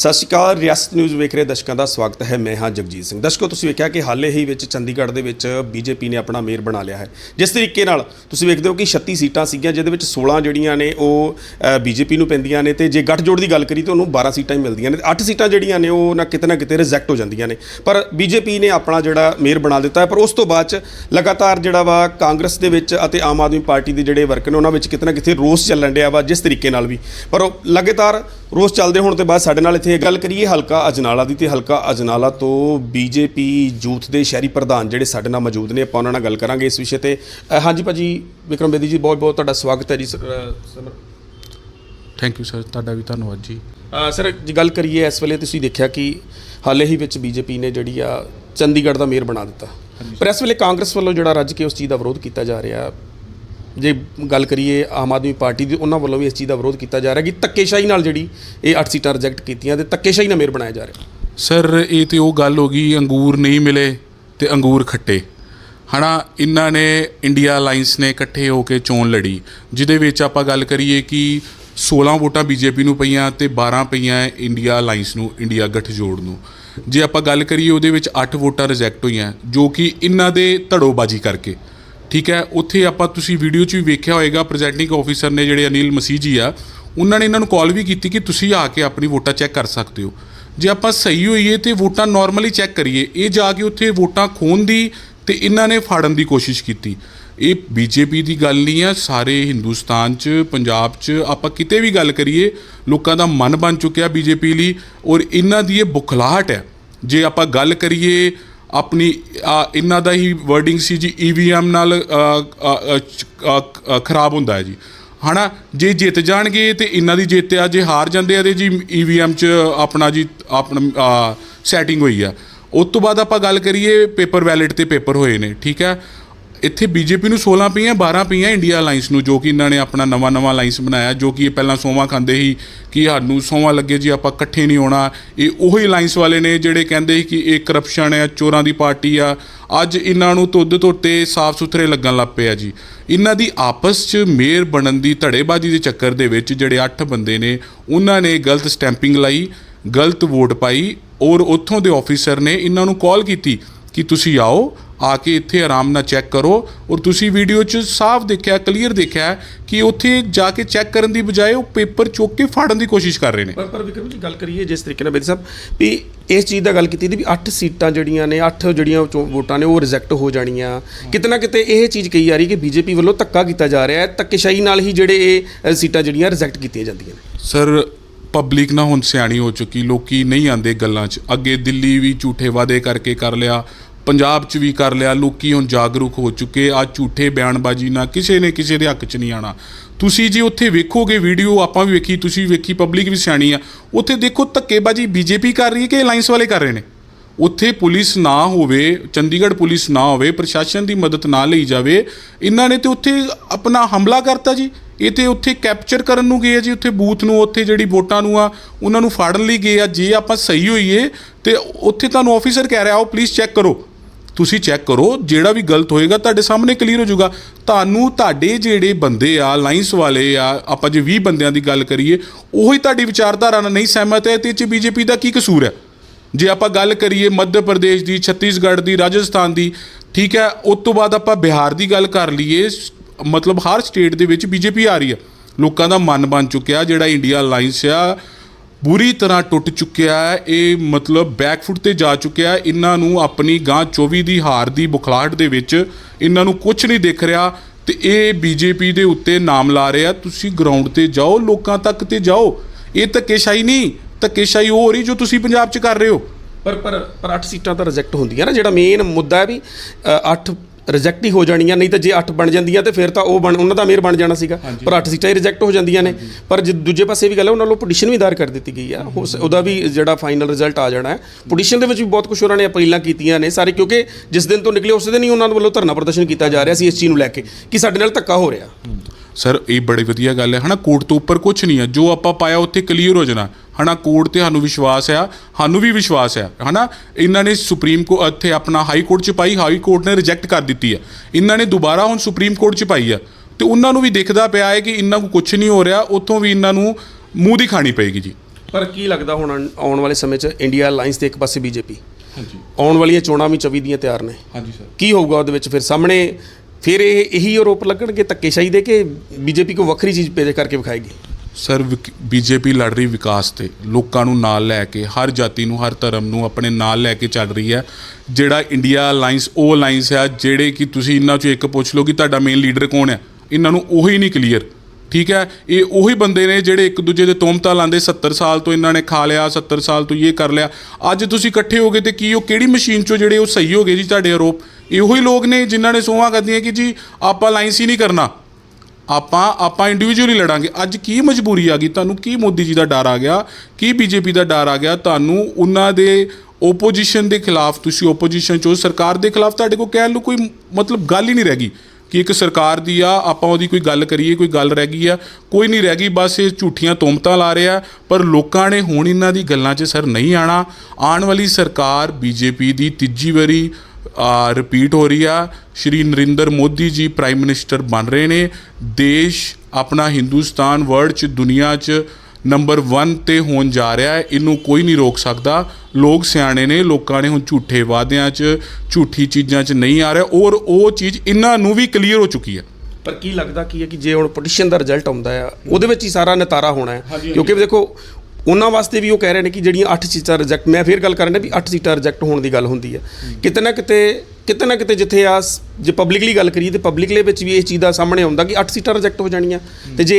ਸਤਿ ਸ਼੍ਰੀ ਅਕਾਲ, ਰਿਆਸਤ ਨਿਊਜ਼ ਵੇਖ ਰਹੇ ਦਰਸ਼ਕਾਂ ਦਾ ਸਵਾਗਤ ਹੈ। ਮੈਂ ਹਾਂ ਜਗਜੀਤ ਸਿੰਘ। ਦਰਸ਼ਕੋ, ਤੁਸੀਂ ਵੇਖਿਆ ਕਿ ਹਾਲੇ ਹੀ ਵਿੱਚ ਚੰਡੀਗੜ੍ਹ ਦੇ ਵਿੱਚ ਬੀਜੇਪੀ ਨੇ ਆਪਣਾ ਮੇਅਰ ਬਣਾ ਲਿਆ ਹੈ। ਜਿਸ ਤਰੀਕੇ ਨਾਲ ਤੁਸੀਂ ਵੇਖਦੇ ਹੋ ਕਿ 36 ਸੀਟਾਂ ਸੀਗੀਆਂ, ਜਿਹਦੇ ਵਿੱਚ 16 ਜਿਹੜੀਆਂ ਨੇ ਉਹ ਬੀਜੇਪੀ ਨੂੰ ਪੈਂਦੀਆਂ ਨੇ ਤੇ ਜੇ ਗੱਠਜੋੜ ਦੀ ਗੱਲ ਕਰੀ ਤਾਂ ਉਹਨੂੰ 12 ਸੀਟਾਂ ਹੀ ਮਿਲਦੀਆਂ ਨੇ। 8 ਸੀਟਾਂ ਜਿਹੜੀਆਂ ਨੇ ਉਹ ਨਾ ਕਿਤੇ ਨਾ ਕਿਤੇ ਰਿਜੈਕਟ ਹੋ ਜਾਂਦੀਆਂ ਨੇ। ਪਰ ਬੀਜੇਪੀ ਨੇ ਆਪਣਾ ਜਿਹੜਾ ਮੇਅਰ ਬਣਾ ਦਿੱਤਾ ਹੈ। ਪਰ ਉਸ ਤੋਂ ਬਾਅਦ ਚ ਲਗਾਤਾਰ ਜਿਹੜਾ ਵਾ ਕਾਂਗਰਸ ਦੇ ਵਿੱਚ ਅਤੇ ਆਮ ਆਦਮੀ ਪਾਰਟੀ ਦੇ ਜਿਹੜੇ ਵਰਕਰ ਨੇ, ਉਹਨਾਂ ਵਿੱਚ ਕਿਤੇ ਨਾ ਕਿਤੇ ਰੋਸ ਚੱਲਣ ਡਿਆ ਵਾ ਜਿਸ ਤਰੀਕੇ ਨਾਲ ਵੀ। ਪਰ ਉਹ ਲਗਾਤਾਰ ਰੋਸ ਚੱਲਦੇ ਹੋਣ ਤੋਂ ਬਾਅਦ ਸਾਡੇ ਨਾਲ ਇੱਥੇ ਗੱਲ ਕਰੀਏ ਹਲਕਾ ਅਜਨਾਲਾ ਦੀ ਤੇ ਹਲਕਾ ਅਜਨਾਲਾ ਤੋਂ ਬੀਜੇਪੀ ਯੂਥ ਦੇ ਸ਼ਹਿਰੀ ਪ੍ਰਧਾਨ ਜਿਹੜੇ ਸਾਡੇ ਨਾਲ ਮੌਜੂਦ ਨੇ ਆਪਾਂ ਉਹਨਾਂ ਨਾਲ ਗੱਲ ਕਰਾਂਗੇ ਇਸ ਵਿਸ਼ੇ ਤੇ। ਅ, ਹਾਂਜੀ ਭਾਜੀ ਵਿਕਰਮ ਬੇਦੀ ਜੀ ਬਹੁਤ ਬਹੁਤ ਤੁਹਾਡਾ ਸਵਾਗਤ ਹੈ ਜੀ sir uh, thank you sir ਤੁਹਾਡਾ ਵੀ ਧੰਨਵਾਦ ਜੀ। ਅ, ਸਰ ਜੇ ਗੱਲ ਕਰੀਏ ਇਸ ਵੇਲੇ ਤੁਸੀਂ ਦੇਖਿਆ ਕਿ ਹਾਲੇ ਹੀ ਵਿੱਚ ਬੀਜੇਪੀ ਨੇ ਜਿਹੜੀ ਆ ਚੰਡੀਗੜ੍ਹ ਦਾ ਮੇਅਰ ਬਣਾ ਦਿੱਤਾ। ਪਰ ਇਸ ਵੇਲੇ ਕਾਂਗਰਸ ਵੱਲੋਂ ਜਿਹੜਾ ਰੱਜ ਕੇ ਉਸ ਚੀਜ਼ ਦਾ ਵਿਰੋਧ ਕੀਤਾ ਜਾ ਰਿਹਾ ਜੇ ਗੱਲ ਕਰੀਏ ਆਮ ਆਦਮੀ ਪਾਰਟੀ ਦੀ, ਉਹਨਾਂ ਵੱਲੋਂ ਵੀ ਇਸ ਚੀਜ਼ ਦਾ ਵਿਰੋਧ ਕੀਤਾ ਜਾ ਰਿਹਾ ਕਿ ਧੱਕੇਸ਼ਾਹੀ ਨਾਲ ਜਿਹੜੀ ਇਹ 8 ਸੀਟਾਂ ਰਿਜੈਕਟ ਕੀਤੀਆਂ ਤੇ ਧੱਕੇਸ਼ਾਹੀ ਨਾਲ ਮੇਅਰ ਬਣਾਇਆ ਜਾ ਰਿਹਾ। ਸਰ ਇਹ ਤੇ ਉਹ ਗੱਲ ਹੋ ਗਈ, ਅੰਗੂਰ ਨਹੀਂ ਮਿਲੇ ਤੇ ਅੰਗੂਰ ਖੱਟੇ। ਹਨਾ, ਇਹਨਾਂ ਨੇ ਇੰਡੀਆ ਅਲਾਈਅੰਸ ਨੇ ਇਕੱਠੇ ਹੋ ਕੇ ਚੋਣ ਲੜੀ, ਜਿਹਦੇ ਵਿੱਚ ਆਪਾਂ ਗੱਲ ਕਰੀਏ ਕਿ 16 ਵੋਟਾਂ ਬੀਜੇਪੀ ਨੂੰ ਪਈਆਂ ਤੇ 12 ਪਈਆਂ ਇੰਡੀਆ ਅਲਾਈਅੰਸ ਨੂੰ ਇੰਡੀਆ ਗੱਠਜੋੜ ਨੂੰ। ਜੇ ਆਪਾਂ ਗੱਲ ਕਰੀਏ ਉਹਦੇ ਵਿੱਚ 8 ਵੋਟਾਂ ਰਿਜੈਕਟ ਹੋਈਆਂ, ਜੋ ਕਿ ਇਹਨਾਂ ਦੇ ਧੜੋਬਾਜ਼ੀ ਕਰਕੇ। ਠੀਕ ਹੈ? ਉੱਥੇ ਆਪਾਂ ਤੁਸੀਂ ਵੀਡੀਓ 'ਚ ਵੀ ਵੇਖਿਆ ਹੋਏਗਾ ਪ੍ਰੈਜ਼ੈਂਟਿੰਗ ਆਫੀਸਰ ਨੇ ਜਿਹੜੇ ਅਨਿਲ ਮਸੀਹ ਜੀ ਆ, ਉਹਨਾਂ ਨੇ ਇਹਨਾਂ ਨੂੰ ਕਾਲ ਵੀ ਕੀਤੀ ਕਿ ਤੁਸੀਂ ਆ ਕੇ ਆਪਣੀ ਵੋਟਾਂ ਚੈੱਕ ਕਰ ਸਕਦੇ ਹੋ। ਜੇ ਆਪਾਂ ਸਹੀ ਹੋਈਏ ਤੇ ਵੋਟਾਂ ਨਾਰਮਲੀ ਚੈੱਕ ਕਰੀਏ, ਇਹ ਜਾ ਕੇ ਉੱਥੇ ਵੋਟਾਂ ਖੋਣ ਦੀ ਤੇ ਇਹਨਾਂ ਨੇ ਫਾੜਨ ਦੀ ਕੋਸ਼ਿਸ਼ ਕੀਤੀ। ਇਹ ਬੀਜੇਪੀ ਦੀ ਗੱਲ ਨਹੀਂ ਆ, ਸਾਰੇ ਹਿੰਦੁਸਤਾਨ 'ਚ, ਪੰਜਾਬ 'ਚ ਆਪਾਂ ਕਿਤੇ ਵੀ ਗੱਲ ਕਰੀਏ, ਲੋਕਾਂ ਦਾ ਮਨ ਬਣ ਚੁੱਕਿਆ ਬੀਜੇਪੀ ਲਈ ਔਰ ਇਹਨਾਂ ਦੀ ਇਹ ਬੁਖਲਾਹਟ ਹੈ। ਜੇ ਆਪਾਂ ਗੱਲ ਕਰੀਏ ਆਪਣੀ ਇਹਨਾਂ ਦਾ ਹੀ ਵਰਡਿੰਗ ਸੀ ਜੀ ਈਵੀਐਮ ਨਾਲ ਅ, ਅ, ਖਰਾਬ ਹੁੰਦਾ ਹੈ ਜੀ। ਹਨਾ ਜੇ ਜਿੱਤ ਜਾਣਗੇ ਤੇ ਇਹਨਾਂ ਦੀ ਜਿੱਤ ਆ ਜੇ ਹਾਰ ਜਾਂਦੇ ਆ ਤੇ ਜੀ ਈਵੀਐਮ ਚ ਆਪਣਾ ਜੀ ਆਪਣਾ ਸੈਟਿੰਗ ਹੋਈ ਆ। ਉਸ ਤੋਂ ਬਾਅਦ ਆਪਾਂ ਗੱਲ ਕਰੀਏ ਪੇਪਰ ਵੈਲਿਟ ਤੇ ਪੇਪਰ ਹੋਏ ਨੇ ਠੀਕ ਹੈ? ਇੱਥੇ ਬੀਜੇਪੀ ਨੂੰ 16 ਪਈਆਂ 12 ਪਈਆਂ ਇੰਡੀਆ ਅਲਾਈਅੰਸ ਨੂੰ, ਜੋ ਕਿ ਇਹਨਾਂ ਨੇ ਆਪਣਾ ਨਵਾਂ ਨਵਾਂ ਅਲਾਈਅੰਸ ਬਣਾਇਆ, ਜੋ ਕਿ ਇਹ ਪਹਿਲਾਂ ਸੋਵਾ ਖਾਂਦੇ ਸੀ ਕਿ ਸਾਨੂੰ ਸੋਵਾ ਲੱਗੇ ਜੀ ਆਪਾਂ ਇਕੱਠੇ ਨਹੀਂ ਹੋਣਾ। ਇਹ ਉਹੀ ਅਲਾਈਅੰਸ ਵਾਲੇ ਨੇ ਜਿਹੜੇ ਕਹਿੰਦੇ ਸੀ ਕਿ ਇਹ ਕਰਪਸ਼ਨ ਹੈ ਚੋਰਾਂ ਦੀ ਪਾਰਟੀ ਆ। ਅੱਜ ਇਹਨਾਂ ਨੂੰ ਤੁੱਦ ਧੋਤੇ ਸਾਫ਼ ਸੁਥਰੇ ਲੱਗਣ ਲੱਗ ਪਏ ਆ ਜੀ। ਇਹਨਾਂ ਦੀ ਆਪਸ 'ਚ ਮੇਅਰ ਬਣਨ ਦੀ ਧੜੇਬਾਜ਼ੀ ਦੇ ਚੱਕਰ ਦੇ ਵਿੱਚ ਜਿਹੜੇ 8 ਬੰਦੇ ਨੇ, ਉਹਨਾਂ ਨੇ ਗਲਤ ਸਟੈਂਪਿੰਗ ਲਾਈ, ਗਲਤ ਵੋਟ ਪਾਈ ਔਰ ਉੱਥੋਂ ਦੇ ਆਫੀਸਰ ਨੇ ਇਹਨਾਂ ਨੂੰ ਕਾਲ ਕੀਤੀ। ਕਿ ਤੁਸੀਂ ਆਓ ਆ ਕੇ ਇੱਥੇ ਆਰਾਮ ਨਾਲ ਚੈੱਕ ਕਰੋ ਔਰ ਤੁਸੀਂ ਵੀਡੀਓ 'ਚ ਸਾਫ਼ ਦੇਖਿਆ ਕਲੀਅਰ ਦੇਖਿਆ ਕਿ ਉੱਥੇ ਜਾ ਕੇ ਚੈੱਕ ਕਰਨ ਦੀ ਬਜਾਏ ਉਹ ਪੇਪਰ ਚੁੱਕ ਕੇ ਫਾੜਨ ਦੀ ਕੋਸ਼ਿਸ਼ ਕਰ ਰਹੇ ਨੇ। ਪਰ ਪਰ ਵਿਕਰਮ ਜੀ ਗੱਲ ਕਰੀਏ ਜਿਸ ਤਰੀਕੇ ਨਾਲ ਬੇਦੀ ਸਾਹਿਬ ਵੀ ਇਸ ਚੀਜ਼ ਦਾ ਗੱਲ ਕੀਤੀ ਦੀ ਵੀ 8 ਸੀਟਾਂ ਜਿਹੜੀਆਂ ਨੇ 8 ਜਿਹੜੀਆਂ ਚੋਂ ਵੋਟਾਂ ਨੇ ਉਹ ਰਿਜੈਕਟ ਹੋ ਜਾਣੀਆਂ। ਕਿਤੇ ਨਾ ਕਿਤੇ ਇਹ ਚੀਜ਼ ਕਹੀ ਜਾ ਰਹੀ ਕਿ ਬੀਜੇਪੀ ਵੱਲੋਂ ਧੱਕਾ ਕੀਤਾ ਜਾ ਰਿਹਾ ਹੈ ਧੱਕੇਸ਼ਾਹੀ ਨਾਲ ਹੀ ਜਿਹੜੇ ਇਹ ਸੀਟਾਂ ਜਿਹੜੀਆਂ ਰਿਜੈਕਟ ਕੀਤੀਆਂ ਜਾਂਦੀਆਂ ਨੇ। ਸਰ ਪਬਲਿਕ ਨਾ ਹੁਣ ਸਿਆਣੀ ਹੋ ਚੁੱਕੀ ਲੋਕੀ ਨਹੀਂ ਆਂਦੇ ਗੱਲਾਂ 'ਚ। ਅੱਗੇ ਦਿੱਲੀ ਵੀ ਝੂਠੇ ਵਾਅਦੇ ਕਰਕੇ ਕਰ ਲਿਆ ਪੰਜਾਬ 'ਚ ਵੀ ਕਰ ਲਿਆ, ਲੋਕੀ ਹੁਣ ਜਾਗਰੂਕ ਹੋ ਚੁੱਕੇ ਆ, ਝੂਠੇ ਬਿਆਨਬਾਜ਼ੀ ਨਾਲ ਕਿਸੇ ਨੇ ਕਿਸੇ ਦੇ ਹੱਕ 'ਚ ਨਹੀਂ ਆਣਾ ਤੁਸੀਂ ਜੇ ਉੱਥੇ ਵੇਖੋਗੇ ਵੀਡੀਓ, ਆਪਾਂ ਵੀ ਵੇਖੀ, ਤੁਸੀਂ ਵੀ ਵੇਖੀ, ਪਬਲਿਕ ਵੀ ਸਿਆਣੀ ਆ, ਉੱਥੇ ਦੇਖੋ ਧੱਕੇਬਾਜ਼ੀ ਬੀਜੇਪੀ ਕਰ ਰਹੀ ਹੈ ਕਿ ਅਲਾਈਅੰਸ ਵਾਲੇ ਕਰ ਰਹੇ ਨੇ? ਉੱਥੇ ਪੁਲਿਸ ਨਾ ਹੋਵੇ, ਚੰਡੀਗੜ੍ਹ ਪੁਲਿਸ ਨਾ ਹੋਵੇ, ਪ੍ਰਸ਼ਾਸਨ ਦੀ ਮਦਦ ਨਾ ਲਈ ਜਾਵੇ, ਇਹਨਾਂ ਨੇ ਤੇ ਉੱਥੇ ਆਪਣਾ ਹਮਲਾ ਕਰਤਾ ਜੀ। ਇਹ ਤੇ ਉੱਥੇ ਕੈਪਚਰ ਕਰਨ ਨੂੰ ਗਏ ਆ ਜੀ, ਉੱਥੇ ਬੂਥ ਨੂੰ, ਉੱਥੇ ਜਿਹੜੀ ਵੋਟਾਂ ਨੂੰ ਆ, ਉਹਨਾਂ ਨੂੰ ਫਾੜਨ ਲਈ ਗਏ ਆ। ਜੇ ਆਪਾਂ ਸਹੀ ਹੋਈਏ ਤੇ ਉੱਥੇ ਤੁਹਾਨੂੰ ਆਫੀਸਰ ਕਹਿ ਰਿਹਾ, ਆਓ ਪਲੀਜ਼ ਚੈੱਕ ਕਰੋ। ਤੁਸੀਂ ਚੈੱਕ ਕਰੋ, ਜਿਹੜਾ ਵੀ ਗਲਤ ਹੋਏਗਾ ਤੁਹਾਡੇ ਸਾਹਮਣੇ ਕਲੀਅਰ ਹੋ ਜਾਊਗਾ। ਤੁਹਾਨੂੰ ਤੁਹਾਡੇ ਜਿਹੜੇ ਬੰਦੇ ਆ ਲਾਈਨਸ ਵਾਲੇ ਆ, ਆਪਾਂ ਜੇ 20 ਬੰਦਿਆਂ ਦੀ ਗੱਲ ਕਰੀਏ, ਉਹੀ ਤੁਹਾਡੀ ਵਿਚਾਰਧਾਰਾ ਨਾਲ ਨਹੀਂ ਸਹਿਮਤ ਹੈ ਤੇ ਇਹ 'ਚ ਬੀਜੇਪੀ ਦਾ ਕੀ ਕਸੂਰ ਹੈ? ਜੇ ਆਪਾਂ ਗੱਲ ਕਰੀਏ ਮੱਧ ਪ੍ਰਦੇਸ਼ ਦੀ, ਛੱਤੀਸਗੜ੍ਹ ਦੀ, ਰਾਜਸਥਾਨ ਦੀ, ਠੀਕ ਹੈ, ਉਸ ਤੋਂ ਬਾਅਦ ਆਪਾਂ ਬਿਹਾਰ ਦੀ ਗੱਲ ਕਰ ਲਈਏ, ਮਤਲਬ ਹਰ ਸਟੇਟ ਦੇ ਵਿੱਚ ਬੀਜੇਪੀ ਆ ਰਹੀ ਹੈ। ਲੋਕਾਂ ਦਾ ਮਨ ਬਣ ਚੁੱਕਿਆ ਜਿਹੜਾ ਇੰਡੀਆ ਅਲਾਈਅੰਸ ਆ ਬੁਰੀ ਤਰ੍ਹਾਂ ਟੁੱਟ ਚੁੱਕਿਆ ਹੈ, ਇਹ ਮਤਲਬ ਬੈਕਫੁੱਟ ਤੇ ਜਾ ਚੁੱਕਿਆ ਹੈ। ਇਹਨਾਂ ਨੂੰ ਆਪਣੀ ਗਾਂ 24 ਦੀ ਹਾਰ ਦੀ ਬੁਖਲਾਹਟ ਦੇ ਵਿੱਚ ਇਹਨਾਂ ਨੂੰ ਕੁਝ ਨਹੀਂ ਦਿਖ ਰਿਹਾ ਤੇ ਇਹ ਬੀਜੇਪੀ ਦੇ ਉੱਤੇ ਨਾਮ ਲਾ ਰਿਹਾ ਤੁਸੀਂ ਗਰਾਊਂਡ ਤੇ ਜਾਓ, ਲੋਕਾਂ ਤੱਕ ਤੇ ਜਾਓ। ਇਹ ਧੱਕੇਸ਼ਾਹੀ ਨਹੀਂ, ਧੱਕੇਸ਼ਾਹੀ ਹੋ ਰਹੀ ਜੋ ਤੁਸੀਂ ਪੰਜਾਬ 'ਚ ਕਰ ਰਹੇ ਹੋ। ਪਰ ਪਰ ਪਰ 8 ਸੀਟਾਂ ਤਾਂ ਰਿਜੈਕਟ ਹੁੰਦੀਆਂ ਨਾ। ਜਿਹੜਾ ਮੇਨ ਮੁੱਦਾ ਹੈ ਵੀ 8 ਰਿਜੈਕਟ ਹੀ ਹੋ ਜਾਣੀਆਂ ਨਹੀਂ ਤਾਂ ਜੇ 8 ਬਣ ਜਾਂਦੀਆਂ ਤੇ ਫਿਰ ਤਾਂ ਉਹ ਬਣ ਉਹਨਾਂ ਦਾ ਮੇਅਰ ਬਣ ਜਾਣਾ ਸੀਗਾ। ਪਰ 8 ਸੀਟਾਂ ਹੀ ਰਿਜੈਕਟ ਹੋ ਜਾਂਦੀਆਂ ਨੇ। ਪਰ ਜੇ ਦੂਜੇ ਪਾਸੇ ਵੀ ਗੱਲ ਹੈ ਉਹਨਾਂ ਵੱਲੋਂ ਪਟੀਸ਼ਨ ਵੀ ਦਾਇਰ ਕਰ ਦਿੱਤੀ ਗਈ ਆ ਉਹਦਾ ਵੀ ਜਿਹੜਾ ਫਾਈਨਲ ਰਿਜ਼ਲਟ ਆ ਜਾਣਾ ਹੈ। ਪਟੀਸ਼ਨ ਦੇ ਵਿੱਚ ਵੀ ਬਹੁਤ ਕੁਝ ਉਹਨਾਂ ਨੇ ਅਪੀਲਾਂ ਕੀਤੀਆਂ ਨੇ ਸਾਰੇ ਕਿਉਂਕਿ ਜਿਸ ਦਿਨ ਤੋਂ ਨਿਕਲੇ ਉਸ ਦਿਨ ਹੀ ਉਹਨਾਂ ਵੱਲੋਂ ਧਰਨਾ ਪ੍ਰਦਰਸ਼ਨ ਕੀਤਾ ਜਾ ਰਿਹਾ ਸੀ ਇਸ ਚੀਜ਼ ਨੂੰ ਲੈ ਕੇ ਕਿ ਸਾਡੇ ਨਾਲ ਧੱਕਾ ਹੋ ਰਿਹਾ। ਸਰ ਇਹ ਬੜੀ ਵਧੀਆ ਗੱਲ ਹੈ। ਹਨਾ ਕੋਰਟ ਤੋਂ ਉੱਪਰ ਕੁਝ ਨਹੀਂ ਹੈ। ਜੋ ਆਪਾਂ ਪਾਇਆ ਉੱਥੇ ਕਲੀਅਰ ਹੋ ਜਾਣਾ। ਹਨਾ ਕੋਰਟ ਤੇ ਸਾਨੂੰ ਵਿਸ਼ਵਾਸ ਆ ਸਾਨੂੰ ਵੀ ਵਿਸ਼ਵਾਸ ਆ। ਹਨਾ ਇਹਨਾਂ ਨੇ ਸੁਪਰੀਮ ਕੋ ਇੱਥੇ ਆਪਣਾ ਹਾਈ ਕੋਰਟ ਚ ਪਾਈ ਹਾਈ ਕੋਰਟ ਨੇ ਰਿਜੈਕਟ ਕਰ ਦਿੱਤੀ ਹੈ ਇਹਨਾਂ ਨੇ ਦੁਬਾਰਾ ਹੁਣ ਸੁਪਰੀਮ ਕੋਰਟ ਚ ਪਾਈ ਆ। ਤੇ ਉਹਨਾਂ ਨੂੰ ਵੀ ਦਿਖਦਾ ਪਿਆ ਹੈ ਕਿ ਇਹਨਾਂ ਨੂੰ ਕੁਝ ਨਹੀਂ ਹੋ ਰਿਹਾ ਉੱਥੋਂ ਵੀ ਇਹਨਾਂ ਨੂੰ ਮੂੰਹ ਦੀ ਖਾਣੀ ਪਏਗੀ ਜੀ। ਪਰ ਕੀ ਲੱਗਦਾ ਹੁਣ ਆਉਣ ਵਾਲੇ ਸਮੇਂ 'ਚ ਇੰਡੀਆ ਅਲਾਈਅੰਸ ਤੇ ਇੱਕ ਪਾਸੇ ਬੀਜੇਪੀ? ਹਾਂਜੀ। ਆਉਣ ਵਾਲੀਆਂ ਚੋਣਾਂ ਵੀ 24 ਦੀਆਂ ਤਿਆਰ ਨੇ। ਹਾਂਜੀ ਸਰ। ਕੀ ਹੋਊਗਾ ਉਹਦੇ ਵਿੱਚ? ਫਿਰ ਸਾਹਮਣੇ ਫਿਰ ਇਹ ਇਹੀ ਆਰੋਪ ਲੱਗਣਗੇ ਧੱਕੇਸ਼ਾਹੀ ਦੇ ਕਿ ਬੀਜੇਪੀ ਕੋ ਵੱਖਰੀ ਚੀਜ਼ ਪੇਸ਼ ਕਰਕੇ ਵਿਖਾਏਗੀ? ਸਰ ਬੀਜੇਪੀ ਲੜ ਰਹੀ ਵਿਕਾਸ ਤੇ। ਲੋਕਾਂ ਨੂੰ ਨਾਲ ਲੈ ਕੇ, ਹਰ ਜਾਤੀ ਨੂੰ, ਹਰ ਧਰਮ ਨੂੰ ਆਪਣੇ ਨਾਲ ਲੈ ਕੇ ਚੱਲ ਰਹੀ ਹੈ। ਜਿਹੜਾ ਇੰਡੀਆ ਅਲਾਈਅੰਸ, ਉਹ ਅਲਾਈਅੰਸ ਹੈ, ਜਿਹੜੇ ਕਿ ਤੁਸੀਂ ਇਹਨਾਂ ਚੋਂ ਇੱਕ ਪੁੱਛ ਲਓ ਕਿ ਤੁਹਾਡਾ ਮੇਨ ਲੀਡਰ ਕੌਣ ਹੈ? ਇਹਨਾਂ ਨੂੰ ਉਹੀ ਨਹੀਂ ਕਲੀਅਰ ਠੀਕ ਹੈ? ਇਹ ਉਹੀ ਬੰਦੇ ਨੇ ਜਿਹੜੇ ਇੱਕ ਦੂਜੇ ਦੇ ਤੋਮਤਾ ਲਾਉਂਦੇ 70 ਸਾਲ ਤੋਂ ਇਹਨਾਂ ਨੇ ਖਾ ਲਿਆ 70 ਸਾਲ ਤੋਂ ਇਹ ਕਰ ਲਿਆ। ਅੱਜ ਤੁਸੀਂ ਇਕੱਠੇ ਹੋ ਗਏ ਤੇ ਕੀ ਉਹ ਕਿਹੜੀ ਮਸ਼ੀਨ ਚੋਂ ਜਿਹੜੇ ਉਹ ਸਹੀ ਹੋ ਗਏ ਜੀ ਤੁਹਾਡੇ ਆਰੋਪ? ਇਹੋ ਹੀ ਲੋਕ ਨੇ ਜਿਨ੍ਹਾਂ ਨੇ ਸੋਹਾਂ ਕਰਦੀਆਂ ਕਿ ਜੀ ਆਪਾਂ ਅਲਾਈਅੰਸ ਹੀ ਨਹੀਂ ਕਰਨਾ। ਆਪਾਂ ਆਪਾਂ ਇੰਡੀਵਿਜੂਅਲੀ ਲੜਾਂਗੇ। ਅੱਜ ਕੀ ਮਜਬੂਰੀ ਆ ਗਈ? ਤੁਹਾਨੂੰ ਕੀ ਮੋਦੀ ਜੀ ਦਾ ਡਰ ਆ ਗਿਆ? ਕੀ ਬੀਜੇਪੀ ਦਾ ਡਰ ਆ ਗਿਆ? ਤੁਹਾਨੂੰ ਉਹਨਾਂ ਦੇ ਓਪੋਜੀਸ਼ਨ ਦੇ ਖਿਲਾਫ, ਤੁਸੀਂ ਓਪੋਜੀਸ਼ਨ ਚੋਂ ਸਰਕਾਰ ਦੇ ਖਿਲਾਫ ਤੁਹਾਡੇ ਕੋਲ ਕਹਿਣ ਨੂੰ ਕੋਈ ਮਤਲਬ ਗੱਲ ਹੀ ਨਹੀਂ ਰਹਿ ਗਈ। ਕਿ ਇੱਕ ਸਰਕਾਰ ਦੀ ਆ, ਆਪਾਂ ਉਹਦੀ ਕੋਈ ਗੱਲ ਕਰੀਏ, ਕੋਈ ਗੱਲ ਰਹਿ ਗਈ ਆ, ਕੋਈ ਨਹੀਂ ਰਹਿ ਗਈ, ਬਸ ਇਹ ਝੂਠੀਆਂ ਤੋਮਤਾਂ ਲਾ ਰਿਹਾ, ਪਰ ਲੋਕਾਂ ਨੇ ਹੁਣ ਇਹਨਾਂ ਦੀ ਗੱਲਾਂ 'ਚ ਸਰ ਨਹੀਂ ਆਣਾ। ਆਉਣ ਵਾਲੀ ਸਰਕਾਰ ਬੀਜੇਪੀ ਦੀ ਤੀਜੀ ਵਾਰੀ ਰਿਪੀਟ ਹੋ ਰਹੀ ਆ। ਸ਼੍ਰੀ ਨਰਿੰਦਰ ਮੋਦੀ ਜੀ ਪ੍ਰਾਈਮ ਮਿਨਿਸਟਰ ਬਣ ਰਹੇ ਨੇ। ਦੇਸ਼ ਆਪਣਾ ਹਿੰਦੁਸਤਾਨ ਵਰਲਡ 'ਚ, ਦੁਨੀਆ 'ਚ ਨੰਬਰ 1 ਤੇ ਹੋਣ ਜਾ ਰਿਹਾ ਹੈ। ਇਹਨੂੰ ਕੋਈ ਨਹੀਂ ਰੋਕ ਸਕਦਾ। ਲੋਕ ਸਿਆਣੇ ਨੇ ਲੋਕਾਂ ਨੇ ਹੁਣ ਝੂਠੇ ਵਾਅਦਿਆਂ 'ਚ ਝੂਠੀ ਚੀਜ਼ਾਂ 'ਚ ਨਹੀਂ ਆ ਰਿਹਾ ਔਰ ਉਹ ਚੀਜ਼ ਇਹਨਾਂ ਨੂੰ ਵੀ ਕਲੀਅਰ ਹੋ ਚੁੱਕੀ ਹੈ। ਪਰ ਕੀ ਲੱਗਦਾ ਕੀ ਹੈ ਕਿ ਜੇ ਹੁਣ ਪਟੀਸ਼ਨ ਦਾ ਰਿਜ਼ਲਟ ਆਉਂਦਾ ਆ ਉਹਦੇ ਵਿੱਚ ਹੀ ਸਾਰਾ ਨਿਤਾਰਾ ਹੋਣਾ ਹੈ। ਕਿਉਂਕਿ ਦੇਖੋ ਉਹਨਾਂ ਵਾਸਤੇ ਵੀ ਉਹ ਕਹਿ ਰਹੇ ਨੇ ਕਿ ਜਿਹੜੀਆਂ 8 ਸੀਟਾਂ ਰਿਜੈਕਟ ਮੈਂ ਫੇਰ ਗੱਲ ਕਰ ਰਿਹਾ ਵੀ 8 ਸੀਟਾਂ ਰਿਜੈਕਟ ਹੋਣ ਦੀ ਗੱਲ ਹੁੰਦੀ ਹੈ। ਕਿਤੇ ਨਾ ਕਿਤੇ ਕਿਤੇ ਨਾ ਕਿਤੇ ਜਿੱਥੇ ਆ ਜੇ ਪਬਲਿਕਲੀ ਗੱਲ ਕਰੀਏ ਤੇ ਪਬਲਿਕਲੀ ਵਿੱਚ ਵੀ ਇਹ ਚੀਜ਼ ਦਾ ਸਾਹਮਣੇ ਆਉਂਦਾ ਕਿ 8 ਸੀਟਾਂ ਰਿਜੈਕਟ ਹੋ ਜਾਣੀਆਂ। ਤੇ ਜੇ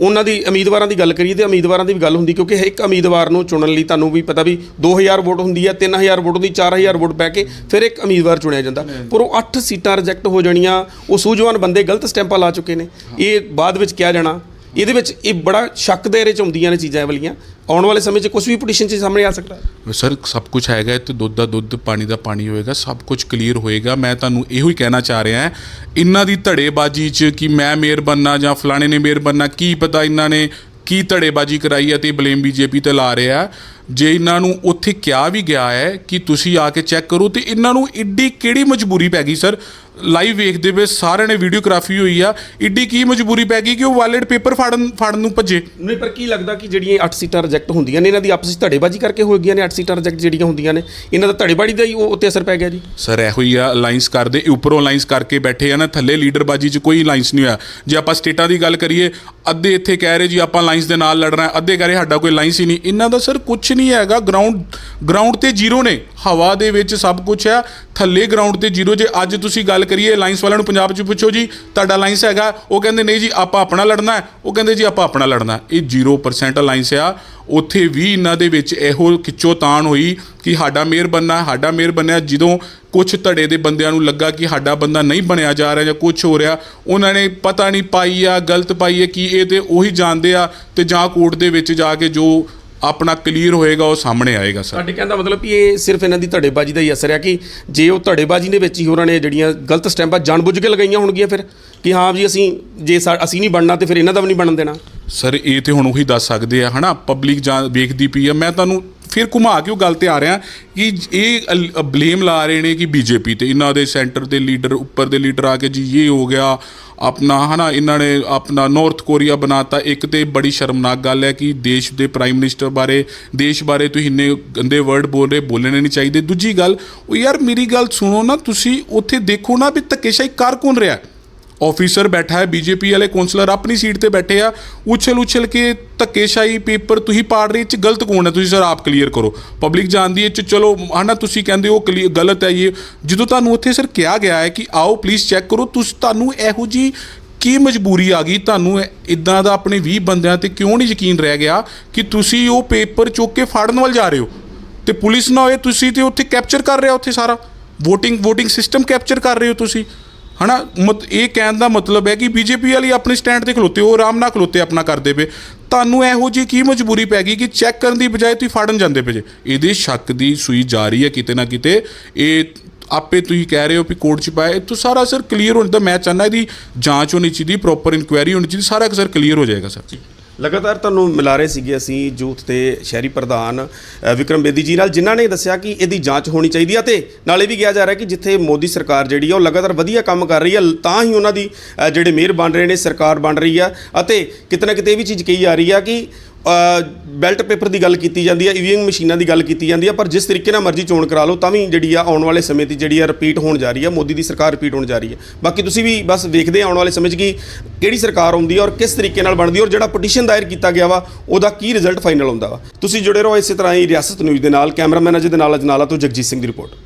ਉਹਨਾਂ ਦੀ ਉਮੀਦਵਾਰਾਂ ਦੀ ਗੱਲ ਕਰੀਏ ਤੇ ਉਮੀਦਵਾਰਾਂ ਦੀ ਵੀ ਗੱਲ ਹੁੰਦੀ ਕਿਉਂਕਿ ਇੱਕ ਉਮੀਦਵਾਰ ਨੂੰ ਚੁਣਨ ਲਈ ਤੁਹਾਨੂੰ ਵੀ ਪਤਾ ਵੀ 2000 ਵੋਟ ਹੁੰਦੀ ਹੈ 3000 ਵੋਟ ਹੁੰਦੀ 4000 ਵੋਟ ਪੈ ਕੇ ਫਿਰ ਇੱਕ ਉਮੀਦਵਾਰ ਚੁਣਿਆ ਜਾਂਦਾ। ਪਰ ਉਹ 8 ਸੀਟਾਂ ਰਿਜੈਕਟ ਹੋ ਜਾਣੀਆਂ ਉਹ ਸੂਝਵਾਨ ਬੰਦੇ ਗਲਤ ਸਟੈਂਪਾਂ ਲਾ ਚੁੱਕੇ ਨੇ। ਇਹ ਬਾਅਦ ਵਿੱਚ ਕਿਹਾ ਜਾਣਾ ਇਹਦੇ ਵਿੱਚ ਇਹ ਬੜਾ ਸ਼ੱਕ ਦੇ ਚ ਆਉਂਦੀਆਂ ਨੇ ਚੀਜ਼ਾਂ ਵਾਲੀਆਂ। ਆਉਣ ਵਾਲੇ ਸਮੇਂ 'ਚ ਕੁਝ ਵੀ ਪਟੀਸ਼ਨ 'ਚ ਸਾਹਮਣੇ ਆ ਸਕਦਾ ਹੈ। ਸਰ, ਸਭ ਕੁਝ ਹੈਗਾ ਤੇ ਦੁੱਧ ਦਾ ਦੁੱਧ, ਪਾਣੀ ਦਾ ਪਾਣੀ ਹੋਏਗਾ, ਸਭ ਕੁਝ ਕਲੀਅਰ ਹੋਏਗਾ। ਮੈਂ ਤੁਹਾਨੂੰ ਇਹੋ ਹੀ ਕਹਿਣਾ ਚਾਹ ਰਿਹਾ ਹਾਂ, ਇਹਨਾਂ ਦੀ ਧੜੇਬਾਜ਼ੀ 'ਚ ਕਿ ਮੈਂ ਮੇਅਰ ਬੰਨਾ ਜਾਂ ਫਲਾਣੇ ਨੇ ਮੇਅਰ ਬੰਨਾ ਕੀ ਪਤਾ ਇਹਨਾਂ ਨੇ ਕੀ ਧੜੇਬਾਜ਼ੀ ਕਰਾਈ ਹੈ ਤੇ ਬਲੇਮ ਬੀਜੇਪੀ ਤੇ ਲਾ ਰਿਹਾ ਜੇ ਇਹਨਾਂ ਨੂੰ ਉੱਥੇ ਕਿਹਾ ਵੀ ਗਿਆ ਹੈ ਕਿ ਤੁਸੀਂ ਆ ਕੇ ਚੈੱਕ ਕਰੋ ਤੇ ਇਹਨਾਂ ਨੂੰ ਇੱਡੀ ਕਿਹੜੀ ਮਜਬੂਰੀ ਪੈ ਗਈ, ਸਰ? ਲਾਈਵ ਵੇਖਦੇ ਵੇ ਸਾਰਿਆਂ ਨੇ ਵੀਡੀਓਗ੍ਰਾਫੀ ਹੋਈ ਆ। ਇੱਡੀ ਕੀ ਮਜਬੂਰੀ ਪੈ ਗਈ ਕਿ ਉਹ ਵਾਲਿਡ ਪੇਪਰ ਫੜਨ ਫੜਨ ਨੂੰ ਭੱਜੇ? ਨਹੀਂ ਪਰ ਕੀ ਲੱਗਦਾ ਕਿ ਜਿਹੜੀਆਂ 8 ਸੀਟਾਂ ਰਿਜੈਕਟ ਹੁੰਦੀਆਂ ਨੇ ਇਹਨਾਂ ਦੀ ਆਪਸ ਵਿੱਚ ਧੜੇਬਾਜ਼ੀ ਕਰਕੇ ਹੋ ਗਈਆਂ ਨੇ 8 ਸੀਟਾਂ ਰਿਜੈਕਟ ਜਿਹੜੀਆਂ ਹੁੰਦੀਆਂ ਨੇ ਇਹਨਾਂ ਦਾ ਧੜੇਬਾਜ਼ੀ ਦਾ ਹੀ ਉਹ ਉੱਤੇ ਅਸਰ ਪੈ ਗਿਆ ਜੀ? ਸਰ ਇਹੋ ਹੀ ਆ ਅਲਾਈਅੰਸ ਕਰਦੇ ਉੱਪਰੋਂ ਅਲਾਈਅੰਸ ਕਰਕੇ ਬੈਠੇ ਆ ਨਾ ਥੱਲੇ ਲੀਡਰਬਾਜੀ 'ਚ ਕੋਈ ਅਲਾਈਅੰਸ ਨਹੀਂ ਹੋਇਆ। ਜੇ ਆਪਾਂ ਸਟੇਟਾਂ ਦੀ ਗੱਲ ਕਰੀਏ ਅੱਧੇ ਇੱਥੇ ਕਹਿ ਰਹੇ ਜੀ ਆਪਾਂ ਅਲਾਈਅੰਸ ਦੇ ਨਾਲ ਲੜਨਾ ਅੱਧੇ ਕਹਿ ਰਹੇ ਸਾਡਾ ਕੋਈ ਅਲਾਈਅੰਸ ਹੀ ਨਹੀਂ। ਇਹਨਾਂ ਦਾ ਸਰ ਕੁਝ ਨਹੀਂ ਹੈਗਾ ਗਰਾਊਂਡ ਗਰਾਊਂਡ ਤੇ ਜ਼ੀਰੋ ਨੇ। ਹਵਾ ਦੇ ਵਿੱਚ ਸਭ ਕੁਝ ਆ ਥੱਲੇ ਗਰਾਊਂਡ ਤੇ ਜ਼ੀਰੋ ਜੇ ਅੱਜ ਤੁਸੀਂ ਗੱਲ ਕਰੀਏ ਅਲਾਈਅੰਸ ਵਾਲਿਆਂ ਨੂੰ ਪੰਜਾਬ 'ਚ ਪੁੱਛੋ ਜੀ, ਤੁਹਾਡਾ ਅਲਾਈਅੰਸ ਹੈਗਾ, ਉਹ ਕਹਿੰਦੇ ਨਹੀਂ ਜੀ ਆਪਾਂ ਆਪਣਾ ਲੜਨਾ ਉਹ ਕਹਿੰਦੇ ਜੀ ਆਪਾਂ ਆਪਣਾ ਲੜਨਾ ਇਹ 0% ਅਲਾਈਅੰਸ ਆ। ਉੱਥੇ ਵੀ ਇਹਨਾਂ ਦੇ ਵਿੱਚ ਇਹੋ ਖਿੱਚੋ ਤਾਣ ਹੋਈ ਕਿ ਸਾਡਾ ਮੇਅਰ ਬੰਨਾ ਸਾਡਾ ਮੇਅਰ ਬਣਿਆ। ਜਦੋਂ ਕੁਝ ਧੜੇ ਦੇ ਬੰਦਿਆਂ ਨੂੰ ਲੱਗਾ ਕਿ ਸਾਡਾ ਬੰਦਾ ਨਹੀਂ ਬਣਿਆ ਜਾ ਰਿਹਾ ਜਾਂ ਕੁਝ ਹੋ ਰਿਹਾ, ਉਹਨਾਂ ਨੇ ਪਤਾ ਨਹੀਂ ਪਾਈ ਆ, ਗਲਤ ਪਾਈ ਹੈ ਕਿ ਇਹ ਤੇ ਉਹੀ ਜਾਣਦੇ ਆ ਤੇ ਜਾਂ ਕੋਰਟ ਦੇ ਵਿੱਚ ਜਾ ਕੇ ਜੋ ਆਪਣਾ ਕਲੀਅਰ ਹੋਏਗਾ ਉਹ ਸਾਹਮਣੇ ਆਏਗਾ ਸਰ। ਸਾਡੇ ਕਹਿੰਦਾ ਮਤਲਬ ਕਿ ਇਹ ਸਿਰਫ ਇਹਨਾਂ ਦੀ ਧੜੇਬਾਜ਼ੀ ਦਾ ਹੀ ਅਸਰ ਹੈ ਕਿ ਜੇ ਉਹ ਧੜੇਬਾਜ਼ੀ ਦੇ ਵਿੱਚ ਹੀ ਉਹਨਾਂ ਨੇ ਜਿਹੜੀਆਂ ਗਲਤ ਸਟੈਂਪਾਂ ਜਾਣਬੁੱਝ ਕੇ ਲਗਾਈਆਂ ਹੋਣਗੀਆਂ ਫਿਰ? ਕਿ ਹਾਂ ਜੀ ਅਸੀਂ, ਜੇ ਸਾ- ਅਸੀਂ ਨਹੀਂ ਬਣਨਾ ਤੇ ਫਿਰ ਇਹਨਾਂ ਦਾ ਵੀ ਨਹੀਂ ਬਣਨ ਦੇਣਾ। ਸਰ, ਇਹ ਤੇ ਹੁਣ ਉਹੀ ਦੱਸ ਸਕਦੇ ਆ, ਹਨਾ? ਪਬਲਿਕ ਜਾਂ ਵੇਖਦੀ ਪਈ ਆ। ਮੈਂ ਤੁਹਾਨੂੰ ਫਿਰ ਘੁਮਾ ਕੇ ਉਹ ਗੱਲ ਤੇ ਆ ਰਿਹਾ ਕਿ ਇਹ ਬਲੇਮ ਲਾ ਰਹੇ ਨੇ ਕਿ ਬੀਜੇਪੀ ਤੇ, ਇਹਨਾਂ ਦੇ ਸੈਂਟਰ ਦੇ ਲੀਡਰ ਉੱਪਰ ਦੇ ਲੀਡਰ ਆ ਕੇ ਜੀ ਇਹ ਹੋ ਗਿਆ, ਆਪਣਾ, ਹਨਾ? ਇਹਨਾਂ ਨੇ ਆਪਣਾ ਨਾਰਥ ਕੋਰੀਆ ਬਣਾਤਾ। ਇੱਕ ਤੇ ਬੜੀ ਸ਼ਰਮਨਾਕ ਗੱਲ ਹੈ ਕਿ ਦੇਸ਼ ਦੇ ਪ੍ਰਾਈਮ ਮਿਨਿਸਟਰ ਬਾਰੇ, ਦੇਸ਼ ਬਾਰੇ ਤੁਸੀਂ ਇੰਨੇ ਗੰਦੇ ਵਰਡ ਬੋਲ ਰਹੇ, ਬੋਲਣੇ ਨਹੀਂ ਚਾਹੀਦੇ। ਦੂਜੀ ਗੱਲ, ਉਹ ਯਾਰ ਮੇਰੀ ਗੱਲ ਸੁਣੋ ਨਾ ਤੁਸੀਂ, ਉੱਥੇ ਦੇਖੋ ਨਾ ਵੀ ਧੱਕੇਸ਼ਾਹੀ ਕਰ ਕੌਣ ਰਿਹਾ? ਆਫੀਸਰ ਬੈਠਾ ਹੈ ਬੀਜੇਪੀ ਵਾਲੇ ਕਾਉਂਸਲਰ ਆਪਣੀ ਸੀਟ ਤੇ ਬੈਠੇ ਆ। ਉਛਲ ਉਛਲ ਕੇ ਧੱਕੇਸ਼ਾਹੀ ਪੇਪਰ ਤੁਸੀਂ ਪਾੜ ਰਹੇ ਚ ਗਲਤ ਕੌਣ ਹੈ, ਤੁਸੀਂ ਸਰ ਆਪ ਕਲੀਅਰ ਕਰੋ। ਪਬਲਿਕ ਜਾਣਦੀ ਹੈ ਚ ਚਲੋ, ਹਨਾ, ਤੁਸੀਂ ਕਹਿੰਦੇ ਹੋ ਕਲੀਅਰ ਗਲਤ ਹੈ ਇਹ। ਜਦੋਂ ਤੁਹਾਨੂੰ ਉੱਥੇ ਸਰ ਕਿਹਾ ਗਿਆ ਹੈ ਕਿ ਆਓ ਪਲੀਜ਼ ਚੈੱਕ ਕਰੋ, ਤੁਸੀਂ, ਤੁਹਾਨੂੰ ਇਹੋ ਜੀ ਕੀ ਮਜਬੂਰੀ ਆ ਗਈ? ਤੁਹਾਨੂੰ ਇਦਾਂ ਦਾ ਆਪਣੇ 20 ਬੰਦਿਆਂ ਤੇ ਕਿਉਂ ਨਹੀਂ ਯਕੀਨ ਰਹਿ ਗਿਆ ਕਿ ਤੁਸੀਂ ਉਹ ਪੇਪਰ ਚੁੱਕ ਕੇ ਫਾੜਨ ਵੱਲ ਜਾ ਰਹੇ ਹੋ? ਤੇ ਪੁਲਿਸ ਨਾ ਹੋਏ, ਤੁਸੀਂ ਤੇ ਉੱਥੇ ਕੈਪਚਰ ਕਰ ਰਿਹਾ ਉੱਥੇ ਸਾਰਾ। VOTING VOTING ਸਿਸਟਮ ਕੈਪਚਰ ਕਰ ਰਹੇ ਹੋ ਤੁਸੀਂ। ਹਨਾ? ਮਤ ਇਹ ਕਹਿਣ ਦਾ ਮਤਲਬ ਹੈ ਕਿ ਬੀਜੇਪੀ ਵਾਲੀ ਆਪਣੇ ਸਟੈਂਡ ਤੇ ਖਲੋਤੇ, ਉਹ ਆਰਾਮ ਨਾਲ ਖਲੋਤੇ ਆਪਣਾ ਕਰਦੇ ਪਏ। ਤੁਹਾਨੂੰ ਇਹੋ ਜੀ ਕੀ ਮਜਬੂਰੀ ਪੈ ਗਈ ਕਿ ਚੈੱਕ ਕਰਨ ਦੀ ਬਜਾਏ ਤੁਸੀਂ ਫੜਨ ਜਾਂਦੇ ਪਏ ਜੇ? ਇਹਦੇ ਸ਼ੱਕ ਦੀ ਸੂਈ ਜਾ ਰਹੀ ਹੈ ਕਿਤੇ ਨਾ ਕਿਤੇ। ਇਹ ਆਪੇ ਤੁਸੀਂ ਕਹਿ ਰਹੇ ਹੋ ਵੀ ਕੋਰਟ ਚ ਪਾਇਆ। ਇਹ ਸਾਰਾ ਸਰ ਕਲੀਅਰ ਹੋਣ ਦਾ ਮੈਂ ਚਾਹੁੰਦਾ ਇਹਦੀ ਜਾਂਚ ਹੋਣੀ ਚਾਹੀਦੀ ਪ੍ਰੋਪਰ ਇਨਕੁਆਇਰੀ ਹੋਣੀ ਚਾਹੀਦੀ, ਸਾਰਾ ਸਰ ਕਲੀਅਰ ਹੋ ਜਾਏਗਾ ਸਰ। ਲਗਾਤਾਰ ਤੁਹਾਨੂੰ ਮਿਲਾ ਰਹੇ ਸੀਗੇ ਅਸੀਂ ਯੂਥ ਤੇ ਸ਼ਹਿਰੀ ਪ੍ਰਧਾਨ ਵਿਕਰਮ ਬੇਦੀ ਜੀ ਨਾਲ, ਜਿਨ੍ਹਾਂ ਨੇ ਦੱਸਿਆ ਕਿ ਇਹਦੀ ਜਾਂਚ ਹੋਣੀ ਚਾਹੀਦੀ ਆ ਤੇ ਨਾਲੇ ਵੀ ਕਿਹਾ ਜਾ ਰਿਹਾ ਕਿ ਜਿੱਥੇ ਮੋਦੀ ਸਰਕਾਰ ਜਿਹੜੀ ਆ, ਉਹ ਲਗਾਤਾਰ ਵਧੀਆ ਕੰਮ ਕਰ ਰਹੀ ਆ, ਤਾਂ ਹੀ ਉਹਨਾਂ ਦੀ ਜਿਹੜੇ ਮੇਅਰ ਬਣ ਰਹੇ ਨੇ, ਸਰਕਾਰ ਬਣ ਰਹੀ ਆ ਅਤੇ ਕਿਤੇ ਨਾ ਕਿਤੇ ਇਹ ਵੀ ਚੀਜ਼ ਕਹੀ ਜਾ ਰਹੀ ਆ ਕਿ ਬੈਲਟ ਪੇਪਰ ਦੀ ਗੱਲ ਕੀਤੀ ਜਾਂਦੀ ਹੈ ਈਵੀਐਮ ਮਸ਼ੀਨਾਂ ਦੀ ਗੱਲ ਕੀਤੀ ਜਾਂਦੀ ਹੈ, ਪਰ ਜਿਸ ਤਰੀਕੇ ਨਾਲ ਮਰਜ਼ੀ ਚੋਣ ਕਰਾ ਲਓ, ਤਾਂ ਵੀ ਜਿਹੜੀ ਆ ਆਉਣ ਵਾਲੇ ਸਮੇਂ 'ਤੇ ਜਿਹੜੀ ਆ ਰਿਪੀਟ ਹੋਣ ਜਾ ਰਹੀ ਹੈ, ਮੋਦੀ ਦੀ ਸਰਕਾਰ ਰਿਪੀਟ ਹੋਣ ਜਾ ਰਹੀ ਹੈ। ਬਾਕੀ ਤੁਸੀਂ ਵੀ ਬਸ ਵੇਖਦੇ ਆ ਆਉਣ ਵਾਲੇ ਸਮੇਂ 'ਚ ਕਿ ਕਿਹੜੀ ਸਰਕਾਰ ਆਉਂਦੀ ਹੈ ਔਰ ਕਿਸ ਤਰੀਕੇ ਨਾਲ ਬਣਦੀ ਹੈ ਔਰ ਜਿਹੜਾ ਪਟੀਸ਼ਨ ਦਾਇਰ ਕੀਤਾ ਗਿਆ ਵਾ, ਉਹਦਾ ਕੀ ਰਿਜ਼ਲਟ ਫਾਈਨਲ ਹੁੰਦਾ ਵਾ। ਤੁਸੀਂ ਜੁੜੇ ਰਹੋ ਇਸੇ ਤਰ੍ਹਾਂ ਹੀ ਰਿਆਸਤ ਨਿਊਜ਼ ਦੇ ਨਾਲ ਕੈਮਰਾਮੈਨ ਅਜੇ ਦੇ ਨਾਲ, ਅਜਨਾਲਾ ਤੋਂ ਜਗਜੀਤ ਸਿੰਘ ਦੀ ਰਿਪੋਰਟ